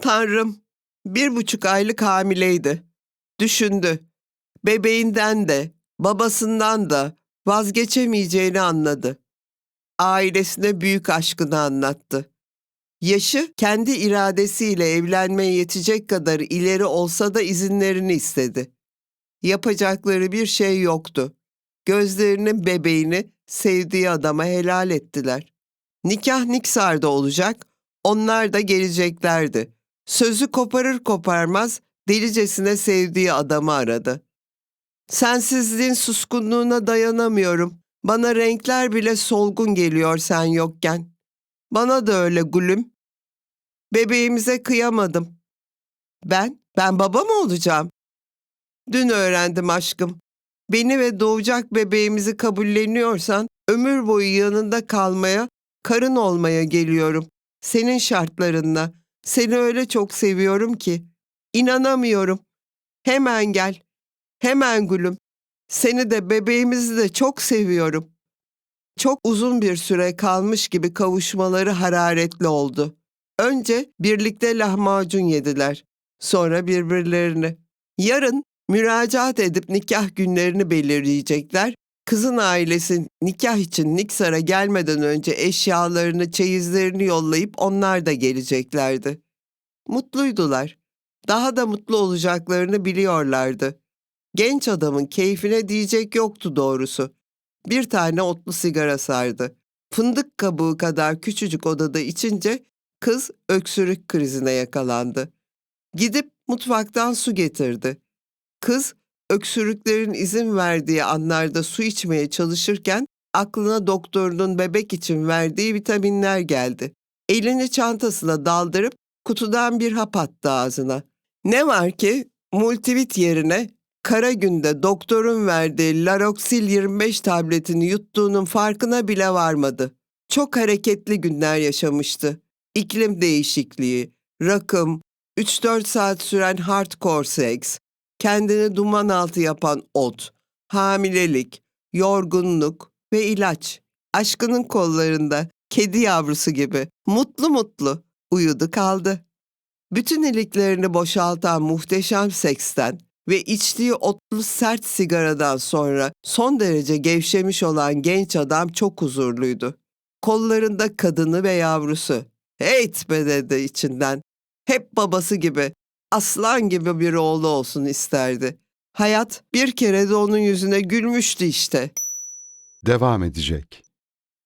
Tanrım, bir buçuk aylık hamileydi. Düşündü. Bebeğinden de, babasından da vazgeçemeyeceğini anladı. Ailesine büyük aşkını anlattı. Yaşı kendi iradesiyle evlenmeye yetecek kadar ileri olsa da izinlerini istedi. Yapacakları bir şey yoktu. Gözlerinin bebeğini sevdiği adama helal ettiler. Nikah Niksar'da olacak, onlar da geleceklerdi. Sözü koparır koparmaz delicesine sevdiği adamı aradı. Sensizliğin suskunluğuna dayanamıyorum. Bana renkler bile solgun geliyor sen yokken. Bana da öyle gülüm. Bebeğimize kıyamadım. Ben, ben baba mı olacağım? Dün öğrendim aşkım. Beni ve doğacak bebeğimizi kabulleniyorsan ömür boyu yanında kalmaya, karın olmaya geliyorum. Senin şartlarınla. Seni öyle çok seviyorum ki. İnanamıyorum. Hemen gel. Hemen gülüm. Seni de bebeğimizi de çok seviyorum. Çok uzun bir süre kalmış gibi kavuşmaları hararetli oldu. Önce birlikte lahmacun yediler. Sonra birbirlerini. Yarın müracaat edip nikah günlerini belirleyecekler. Kızın ailesi nikah için Niksar'a gelmeden önce eşyalarını, çeyizlerini yollayıp onlar da geleceklerdi. Mutluydular. Daha da mutlu olacaklarını biliyorlardı. Genç adamın keyfine diyecek yoktu doğrusu. Bir tane otlu sigara sardı. Fındık kabuğu kadar küçücük odada içince kız öksürük krizine yakalandı. Gidip mutfaktan su getirdi. Kız öksürüklerin izin verdiği anlarda su içmeye çalışırken aklına doktorunun bebek için verdiği vitaminler geldi. Elini çantasına daldırıp kutudan bir hap attı ağzına. Ne var ki multivit yerine kara günde doktorun verdiği Laroxil 25 tabletini yuttuğunun farkına bile varmadı. Çok hareketli günler yaşamıştı. İklim değişikliği, rakım, 3-4 saat süren hardcore seks, kendini duman altı yapan ot, hamilelik, yorgunluk ve ilaç. Aşkının kollarında kedi yavrusu gibi mutlu mutlu uyudu kaldı. Bütün iliklerini boşaltan muhteşem seksten ve içtiği otlu sert sigaradan sonra son derece gevşemiş olan genç adam çok huzurluydu. Kollarında kadını ve yavrusu. Heyt be dedi içinden. Hep babası gibi, aslan gibi bir oğlu olsun isterdi. Hayat bir kere de onun yüzüne gülmüştü işte. Devam edecek.